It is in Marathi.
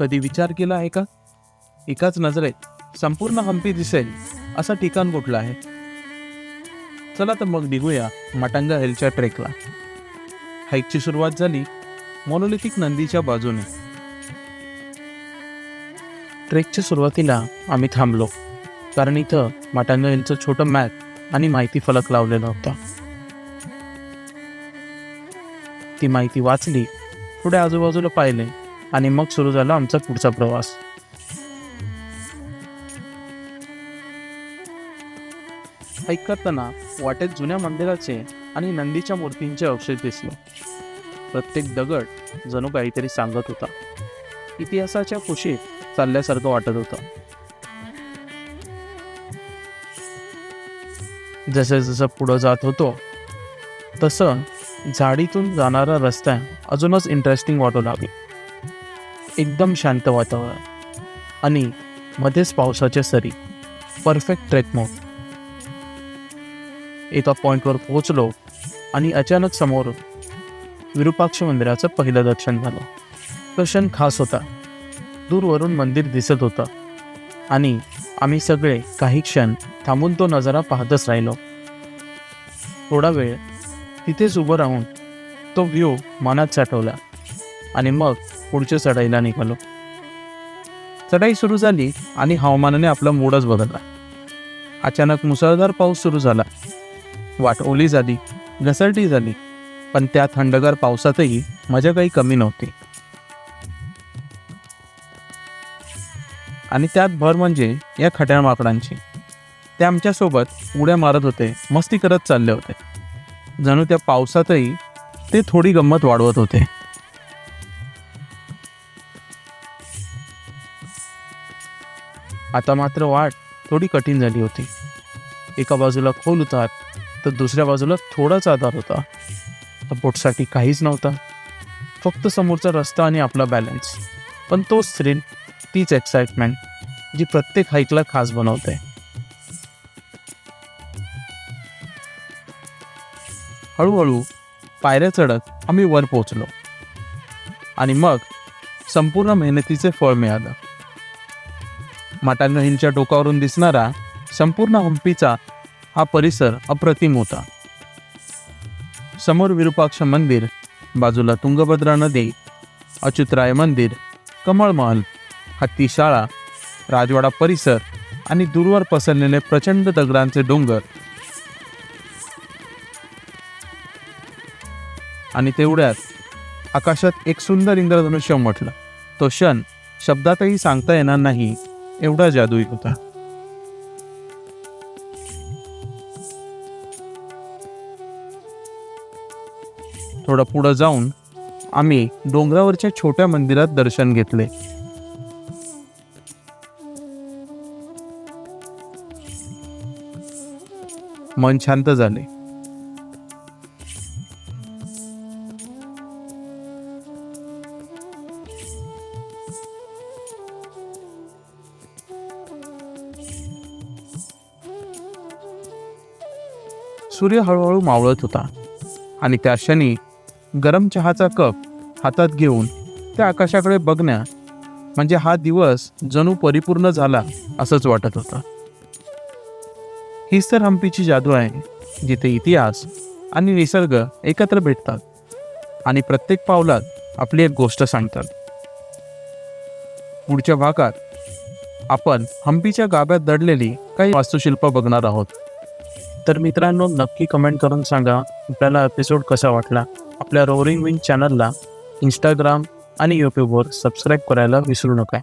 कधी विचार केला आहे का? एकाच नजरेत संपूर्ण हम्पी दिसेल असं ठिकाण कुठलं आहे? चला तर मग निघूया माटंगा हिलच्या ट्रेकला हाईकची सुरुवात झाली मोनोलिथिक नंदीच्या बाजूने. ट्रेकच्या सुरुवातीला आम्ही थांबलो कारण इथं माटंगा हिलचं छोटं मॅप आणि माहिती फलक लावलेला होता. ती माहिती वाचली पुढे आजूबाजूला पाहिले आणि मग सुरू झाला आमचा पुढचा प्रवास. ऐक करताना वाटेत जुन्या मंदिराचे आणि नंदीच्या मूर्तींचे अवशेष दिसले. प्रत्येक दगड जणू काहीतरी सांगत होता. इतिहासाच्या कुशीत चालल्यासारखं वाटत होतं. जसं जसं पुढं जात होतो तसं झाडीतून जाणारा रस्ता अजूनच इंटरेस्टिंग वाटू लागला. एकदम शांत वातावरण आणि मध्येच पावसाच्या सरी. परफेक्ट ट्रेक मोड एका पॉईंटवर पोहोचलो आणि अचानक समोर विरूपाक्ष मंदिराचं पहिलं दर्शन झालं. दर्शन खास होता. दूरवरून मंदिर दिसत होतं. आणि आम्ही सगळे काही क्षण थांबून तो नजारा पाहतच राहिलो. थोडा वेळ तिथेच उभं राहून तो व्ह्यू मनात साठवला. आणि मग पुढच्या चढाईला निघालो. चढाई सुरू झाली आणि हवामानाने आपला मूडच बदलला. अचानक मुसळधार पाऊस सुरू झाला. वाट ओली झाली घसरटी झाली पण त्या थंडगार पावसातही मजा काही कमी नव्हती. आणि त्यात भर म्हणजे या खट्या माकडांची. ते आमच्यासोबत उड्या मारत होते मस्ती करत चालले होते. जणू त्या पावसातही ते थोडी गंमत वाढवत होते. आता मात्र वाट थोडी कठीण झाली होती. एका बाजूला खोल उतार तर दुसऱ्या बाजूला थोडाच आधार होता. सपोर्टसाठी काहीच नव्हता. फक्त समोरचा रस्ता आणि आपला बॅलन्स पण तोच थ्रिल तीच एक्साइटमेंट जी प्रत्येक हाईकला खास बनवते. हळूहळू पायऱ्या चढत आम्ही वर पोचलो आणि मग संपूर्ण मेहनतीचे फळ मिळालं. माटांगा हिलच्या टोकावरून दिसणारा संपूर्ण हम्पीचा हा परिसर अप्रतिम होता. समोर विरूपाक्ष मंदिर बाजूला तुंगभद्रा नदी अच्युतराय मंदिर कमळमहल हत्ती शाळा राजवाडा परिसर आणि दूरवर पसरलेले प्रचंड दगडांचे डोंगर. आणि तेवढ्यात आकाशात एक सुंदर इंद्रधनुष्य म्हटलं तो क्षण शब्दातही सांगता येणार नाही. एवढा जादुई होता. थोडं पुढं जाऊन आम्ही डोंगरावरच्या छोट्या मंदिरात दर्शन घेतले. मन शांत झाले. सूर्य हळूहळू मावळत होता. आणि त्या क्षणी गरम चहाचा कप हातात घेऊन त्या आकाशाकडे बघण्या म्हणजे हा दिवस जणू परिपूर्ण झाला असंच वाटत होतं. हीच तर हम्पीची जादू आहे जिथे इतिहास आणि निसर्ग एकत्र भेटतात आणि प्रत्येक पावलात आपली एक गोष्ट सांगतात. पुढच्या भागात आपण हम्पीच्या गाभ्यात दडलेली काही वास्तुशिल्प बघणार आहोत. तर मित्रांनो नक्की कमेंट करून सांगा आपल्याला एपिसोड कसा वाटला. आपल्या रोरिंग विंग चॅनलला इंस्टाग्राम आणि यूट्यूबवर सबस्क्राईब करायला विसरू नका.